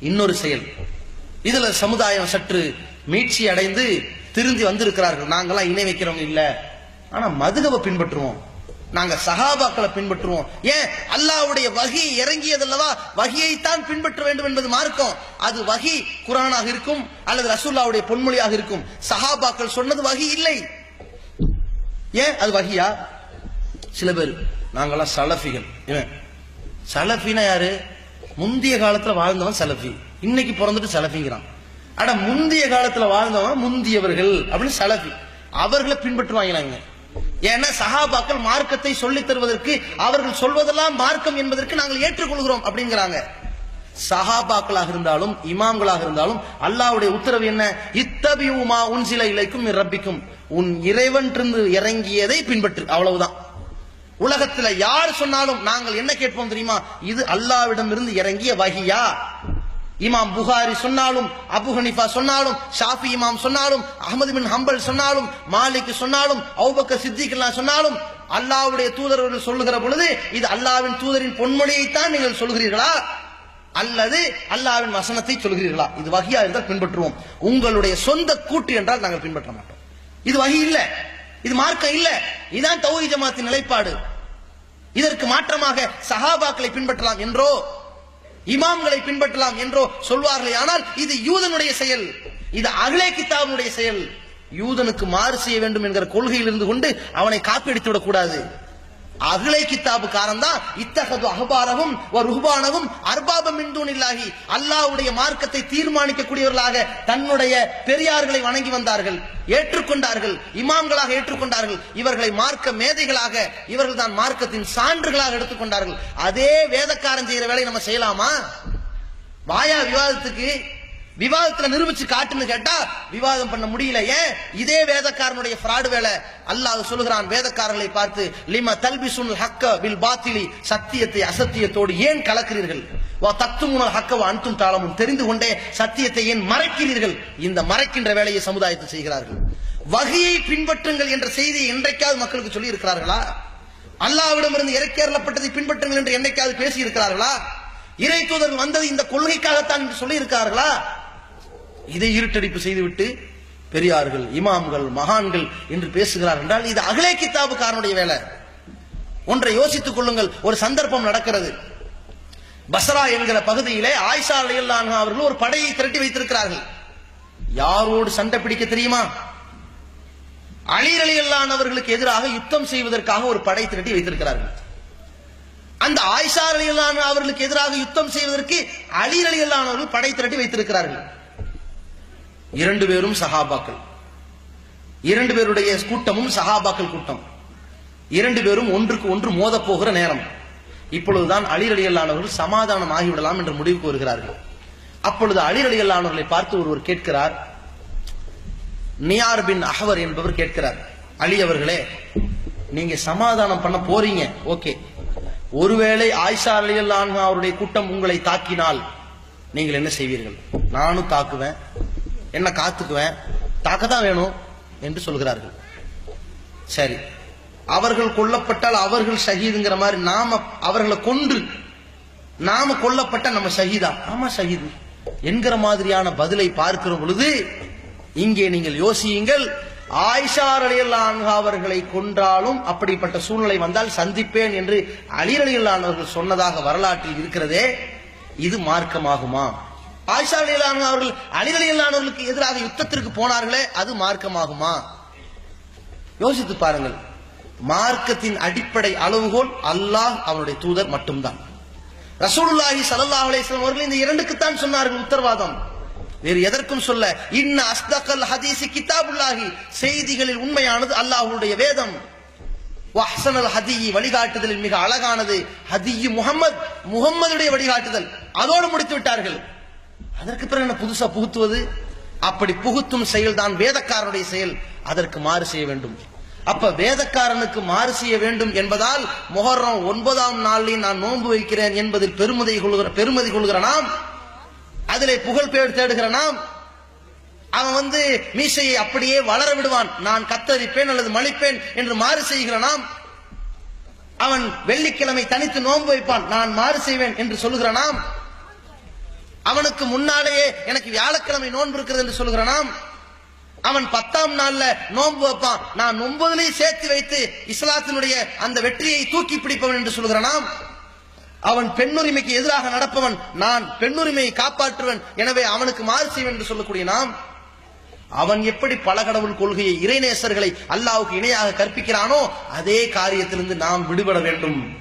இன்னொரு செயல். இதுல சமுதாயம் சற்று மீட்சி அடைந்து திருந்தி வந்திருக்கிறார்கள். நாங்கெல்லாம் இணை வைக்கிறவங்க இல்ல. ஆனா மதுகவை பின்பற்றுவோம். நாங்க சஹாபாக்களை பின்பற்றுவோம். ஏன்? அல்லாஹ்வுடைய வகி இறங்கியதல்லவா? வகியைத்தான் பின்பற்ற வேண்டும் என்பது மார்க்கம். அது வகி குரானாக இருக்கும் அல்லது ரசூல்லாவுடைய பொன்மொழியாக இருக்கும். சஹாபாக்கள் சொன்னது வகி இல்லை. ஏன்? அது வகியா? சில பேர் நாங்கெல்லாம் சலஃபிகள். சலஃபினா யாரு? முந்தைய காலத்துல வாழ்ந்தவன் சலஃபி. இன்னைக்கு பிறந்துட்டு சலஃபிங்கிறான். அட முந்தைய காலத்துல வாழ்ந்தவன் முந்தியவர்கள் அப்படின்னு சலஃபி. அவர்களை பின்பற்றுவாங்க ஏன்னா சஹாபாக்கள் மார்க்கத்தை சொல்லித் தருவதற்கு அவர்கள் சொல்வதெல்லாம் மார்க்கம் என்பதற்கு நாங்கள் ஏற்றுக்கொள்கிறோம் அப்படிங்கிறாங்க. சஹாபாக்களாக இருந்தாலும் இமாம்களாக இருந்தாலும் அல்லாவுடைய உத்தரவு என்ன? இத்தபியுமா உன் சில இலைக்கும் ரப்பிக்கும். உன் இறைவன்றிருந்து இறங்கியதை பின்பற்று. அவ்வளவுதான். உலகத்துல யார் சொன்னாலும் நாங்கள் என்ன கேட்போம் தெரியுமா? இது அல்லாவிடமிருந்து இறங்கிய வகியா. இமாம் புகாரி சொன்னாலும் அபு ஹனிஃபா சொன்னாலும் ஷாஃபி இமாம் சொன்னாலும் அஹமது பின் ஹம்பல் சொன்னாலும் மாலிக் சொன்னாலும் அவுபக்க சித்திகெல்லாம் சொன்னாலும் அல்லாஹ்வுடைய தூதர்கள் சொல்லுகிற பொழுது இது அல்லாவின் தூதரின் பொன்மொழியைத்தான் நீங்கள் சொல்கிறீர்களா அல்லது அல்லாஹ்வின் வசனத்தை சொல்கிறீர்களா இது வகையா இருந்தால் பின்பற்றுவோம். உங்களுடைய சொந்த கூட்டு என்றால் நாங்கள் பின்பற்ற மாட்டோம். இது வகை இல்ல. இது மார்க்கம் இல்ல. இதுதான் தௌஹி ஜமாத்தின் நிலைப்பாடு. இதற்கு மாற்றமாக சஹாபாக்களை பின்பற்றலாம் என்றோ இமாம்களை பின்பற்றலாம் என்றோ சொல்வார்களே ஆனால் இது யூதனுடைய செயல். இது அகலே கித்தாபனுடைய செயல். யூதனுக்கு மாறு செய்ய வேண்டும் என்கிற கொள்கையில் இருந்து கொண்டு அவனை காப்பீடித்து விடக்கூடாது. அகலை கித்தாபுக்காரன் தான் இத்தகது அகபாரவும் ருஹ்பானவும் அர்பாபம் இல்லாகி அல்லாஹ்வுடைய மார்க்கத்தை தீர்மானிக்கக்கூடியவர்களாக தன்னுடைய பெரியார்களை வணங்கி வந்தார்கள். ஏற்றுக்கொண்டார்கள். இமாம்களாக ஏற்றுக்கொண்டார்கள். இவர்களை மார்க்க மேதைகளாக இவர்கள் தான் மார்க்கத்தின் சான்றுகளாக எடுத்துக்கொண்டார்கள். அதே வேதக்காரன் செய்யற வேலையை நம்ம செய்யலாமா? வாயா விவாதத்துக்கு விவாதத்துல நிரூபிச்சு காட்டுன்னு கேட்டா விவாதம் பண்ண முடியல. ஏன்? இதே வேதக்காரனுடைய ஃப்ராடு வேலை. அல்லாஹ் சொல்லுகிறான் வேதக்காரர்களை பார்த்து லிம தல்பிசுல் ஹக்க வில் பாத்திலி சத்தியத்தை அசத்தியத்தோடு ஏன் கலக்கிறீர்கள்? வா தத்துமுனல் ஹக்க அன்தும் தாளமும் தெரிந்து கொண்டே சத்தியத்தை ஏன் மறைக்கிறீர்கள்? இந்த மறைக்கின்ற வேலையை சமுதாயத்தை செய்கிறார்கள். வகையை பின்பற்றுங்கள் என்ற செய்தியை என்றைக்காவது மக்களுக்கு சொல்லி இருக்கிறார்களா அல்லாவிடமிருந்து இறக்கேறப்பட்டதை பின்பற்றுங்கள் என்று என்றைக்காவது பேசி இருக்கிறார்களா இறை தூதர்கள் வந்தது இந்த கொள்கைக்காகத்தான் என்று சொல்லி இருக்கிறார்களா இதை இருட்டடிப்பு செய்துவிட்டு பெரியார்கள் இமாம்கள் மகான்கள் என்று பேசுகிறார் என்றால் இது அகலே கித்தாபுக்காரனுடைய வேலை. ஒன்றை யோசித்துக் கொள்ளுங்கள் ஒரு சந்தர்ப்பம் நடக்கிறது. பசரா என்கிற பகுதியிலே ஆயிஷா அலியல்லான் அவர்கள் ஒரு படையை திரட்டி வைத்திருக்கிறார்கள். யாரோடு சண்டை பிடிக்க தெரியுமா? அலி அலியல்லான் அவர்களுக்கு எதிராக யுத்தம் செய்வதற்காக ஒரு படை திரட்டி வைத்திருக்கிறார்கள். அந்த ஆயிஷா அலியல்லான் அவர்களுக்கு எதிராக யுத்தம் செய்வதற்கு அலி அலியல்லான் அவர்கள் படை திரட்டி வைத்திருக்கிறார்கள். இரண்டு பேரும் சஹாபாக்கள். இரண்டு பேருடைய கூட்டமும் சஹாபாக்கள் கூட்டம். இரண்டு பேரும் ஒன்றுக்கு ஒன்று மோத போகிற நேரம். இப்பொழுதுதான் அலிரடியல்லானவர்கள் சமாதானம் ஆகிவிடலாம் என்று முடிவுக்கு வருகிறார்கள் அப்பொழுது அலிரடியல்லானவர்களை பார்த்து ஒருவர் கேட்கிறார். நியார் பின் அஹவர் என்பவர் கேட்கிறார். அலி அவர்களே நீங்க சமாதானம் பண்ண போறீங்க. ஓகே. ஒருவேளை ஆயிஷா அலியல்லான் அவருடைய கூட்டம் உங்களை தாக்கினால் நீங்கள் என்ன செய்வீர்கள்? நானும் தாக்குவேன். என்ன காத்துக்குவேன்? தாக்க வேணும் என்று சொல்கிறார்கள். சரி. அவர்கள் கொல்லப்பட்டால் அவர்கள் ஷஹீதுங்கிற மாதிரி நாம அவர்களை கொன்று நாம கொல்லப்பட்ட நம்ம ஷஹீதா? ஆமா ஷஹீது. என்கிற மாதிரியான பதிலை பார்க்கிற பொழுது இங்கே நீங்கள் யோசியுங்கள் ஆயிஷா அலியல்லான் அவர்களை கொன்றாலும் அப்படிப்பட்ட சூழ்நிலை வந்தால் சந்திப்பேன் என்று அலி அலியல்லான் அவர்கள் சொன்னதாக வரலாற்றில் இருக்கிறதே இது மார்க்கமாகுமா? ஆயிஷா அலியல்லான் அவர்கள் அலி எதிராக யுத்தத்திற்கு போனார்களே அது மார்க்கமாகுமா? யோசித்து பாருங்கள். மார்க்கத்தின் அடிப்படை அளவுகோல் அல்லாஹ் அவனுடைய தூதர் மட்டும்தான். ரசூலுல்லாஹி சல்லா அலைஹி அவர்கள் இந்த இரண்டுக்குத்தான் சொன்னார்கள் உத்தரவாதம். வேறு எதற்கும் சொல்ல இன்ன அஸ்தகல் ஹதீசி கிதாபுல்லாஹி. செய்திகளில் உண்மையானது அல்லாஹுடைய வேதம். வஹ்சனல் ஹதியி வழிகாட்டுதலில் மிக அழகானது ஹதியு முகம்மது முகம்மதுடைய வழிகாட்டுதல். அதோடு முடித்து விட்டார்கள் அதற்கு பிறகு என்ன புதுசா புகுத்துவது? அப்படி புகுத்தும் செயல்தான் வேதக்காரனுடைய செயல். அதற்கு மாறு செய்ய வேண்டும். அப்ப வேதக்காரனுக்கு மாறு செய்ய வேண்டும் என்பதால் மொஹரம் ஒன்பதாம் நாளில் நான் நோன்பு வைக்கிறேன் என்பதில் பெருமதி கொள்கிற பெருமதி கொள்கிற நாம் அதிலே புகழ் பேர் தேடுகிற நாம் அவன் வந்து மீசையை அப்படியே வளர விடுவான். நான் கத்தரிப்பேன் அல்லது மலிப்பேன் என்று மாறு செய்கிற நாம் அவன் வெள்ளிக்கிழமை தனித்து நோன்பு வைப்பான். நான் மாறு செய்வேன் என்று சொல்லுகிற நாம் அவனுக்கு முன்னாலேயே எனக்கு வியாழக்கிழமை நோன்பு இருக்கிறது என்று சொல்கிறனாம் அவன் பத்தாம் நாள்ல நோன்பு வைப்பான். நான் ஒன்பதுலையும் சேர்த்து வைத்து இஸ்லாத்தினுடைய அந்த வெற்றியை தூக்கி பிடிப்பவன் என்று சொல்கிற நாம் அவன் பெண்ணுரிமைக்கு எதிராக நடப்பவன் நான் பெண்ணுரிமையை காப்பாற்றுவன் எனவே அவனுக்கு மாறு செய்வன் என்று சொல்லக்கூடிய நாம் அவன் எப்படி பல கடவுள் கொள்கையை இறைநேசர்களை அல்லாவுக்கு இணையாக கற்பிக்கிறானோ அதே காரியத்திலிருந்து நாம் விடுபட வேண்டும்.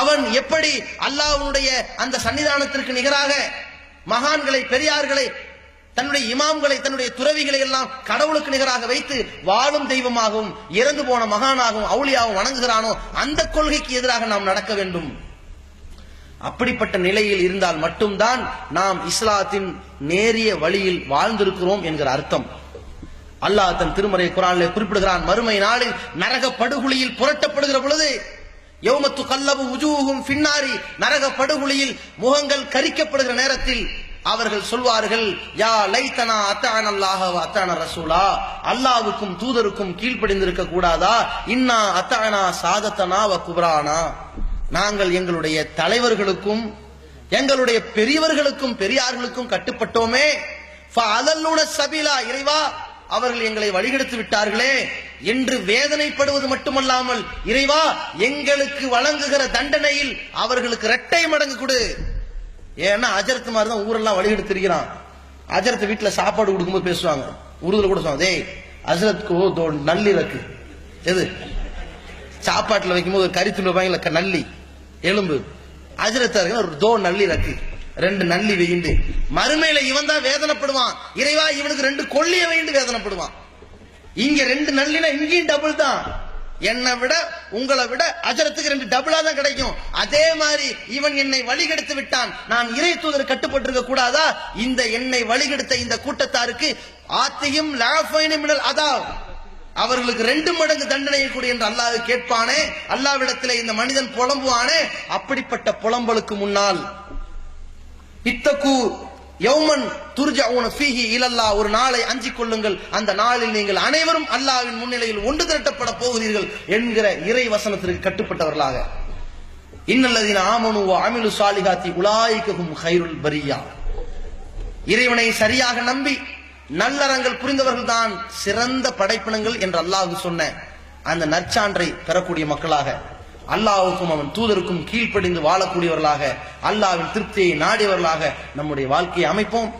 அவன் எப்படி அல்லாஹ்வுடைய அந்த சன்னிதானத்திற்கு நிகராக மகான்களை பெரியார்களை தன்னுடைய இமாம்களை தன்னுடைய துறவிகளை எல்லாம் கடவுளுக்கு நிகராக வைத்து வாழும் தெய்வமாகவும் இறந்து போன மகானாகவும் அவுளியாகவும் வணங்குகிறானோ அந்த கொள்கைக்கு எதிராக நாம் நடக்க வேண்டும். அப்படிப்பட்ட நிலையில் இருந்தால் மட்டும்தான் நாம் இஸ்லாத்தின் நேரிய வழியில் வாழ்ந்திருக்கிறோம் என்கிற அர்த்தம். அல்லாஹ் தன் திருமறை குரானிலே குறிப்பிடுகிறான் மறுமை நாளில் நரக படுகொலியில் புரட்டப்படுகிற பொழுது யௌமத்து கல்லபு உஜூகும் பின்னாரி நரக படுகொலியில் முகங்கள் கரிக்கப்படுகிற நேரத்தில் அவர்கள் சொல்வார்கள் யா லைத்தனா அத்தான் அல்லாஹ் அத்தான ரசூலா. அல்லாவுக்கும் தூதருக்கும் கீழ்ப்படிந்திருக்க கூடாதா? இன்னா அத்தானா சாதத்தனா வ குபரானா. நாங்கள் எங்களுடைய தலைவர்களுக்கும் எங்களுடைய பெரியவர்களுக்கும் பெரியார்களுக்கும் கட்டுப்பட்டோமே. சபிலா இறைவா அவர்கள் எங்களை வழிகெடுத்து விட்டார்களே என்று வேதனைப்படுவது மட்டுமல்லாமல் இறைவா எங்களுக்கு வழங்குகிற தண்டனையில் அவர்களுக்கு இரட்டை மடங்கு கொடு. ஏன்னா அஜரத் மாதிரி தான் ஊரெல்லாம் வழிகெடுத்திருக்கிறான். அஜரத் வீட்டில் சாப்பாடு கொடுக்கும்போது பேசுவாங்க. உருதுல கூட சொல்லுவாங்க டேய் அஜரத்கோ தோ நல்லிறக்கு எது? சாப்பாட்டில் வைக்கும்போது ஒரு கறி துண்டு நள்ளி எலும்பு. அஜரத்தா இருக்கு ஒரு தோ நல்லிறக்கு ரெண்டு நல்லி வெயிண்டு. மறுமையில இவன் தான் வேதனைப்படுவான். இறைவா இவனுக்கு ரெண்டு கொல்லிய வெயிண்டு வேதனைப்படுவான். இங்க ரெண்டு நல்லினா இங்கேயும் டபுள் தான். என்னை விட உங்களை விட அஜரத்துக்கு ரெண்டு டபுளா தான் கிடைக்கும். அதே மாதிரி இவன் என்னை வழிகெடுத்து விட்டான். நான் இறை தூதர் கட்டுப்பட்டிருக்க கூடாதா? இந்த என்னை வழிகெடுத்த இந்த கூட்டத்தாருக்கு ஆத்தையும் லாஃபைனி மினல் அவர்களுக்கு ரெண்டு மடங்கு தண்டனையை கூடிய என்று அல்லாஹ் கேட்பானே. அல்லாவிடத்திலே இந்த மனிதன் புலம்புவானே. அப்படிப்பட்ட புலம்பலுக்கு முன்னால் இத்தகு யௌமன் துர்ஜவுன ஃபீஹி இலல்லா. ஒரு நாளை அஞ்சிக் கொள்ளுங்கள். அந்த நாளில் நீங்கள் அனைவரும் அல்லாஹ்வின் முன்னிலையில் ஒன்று திரட்டப்பட போகிறீர்கள் என்கிற இறை வசனத்திற்கு கட்டுப்பட்டவர்களாக. இன்னல்லதீன ஆமனு வ அமிலு சாலிகாத்தி உலாய்க்கும் கைருல் பரியா. இறைவனை சரியாக நம்பி நல்லறங்கள் புரிந்தவர்கள் தான் சிறந்த படைப்பினங்கள் என்று அல்லாஹ் சொன்ன அந்த நற்சான்றை பெறக்கூடிய மக்களாக. அல்லாவுக்கும் அவன் தூதருக்கும் கீழ்ப்படிந்து வாழக்கூடியவர்களாக அல்லாவின் திருப்தியை நாடியவர்களாக நம்முடைய வாழ்க்கையை அமைப்போம்.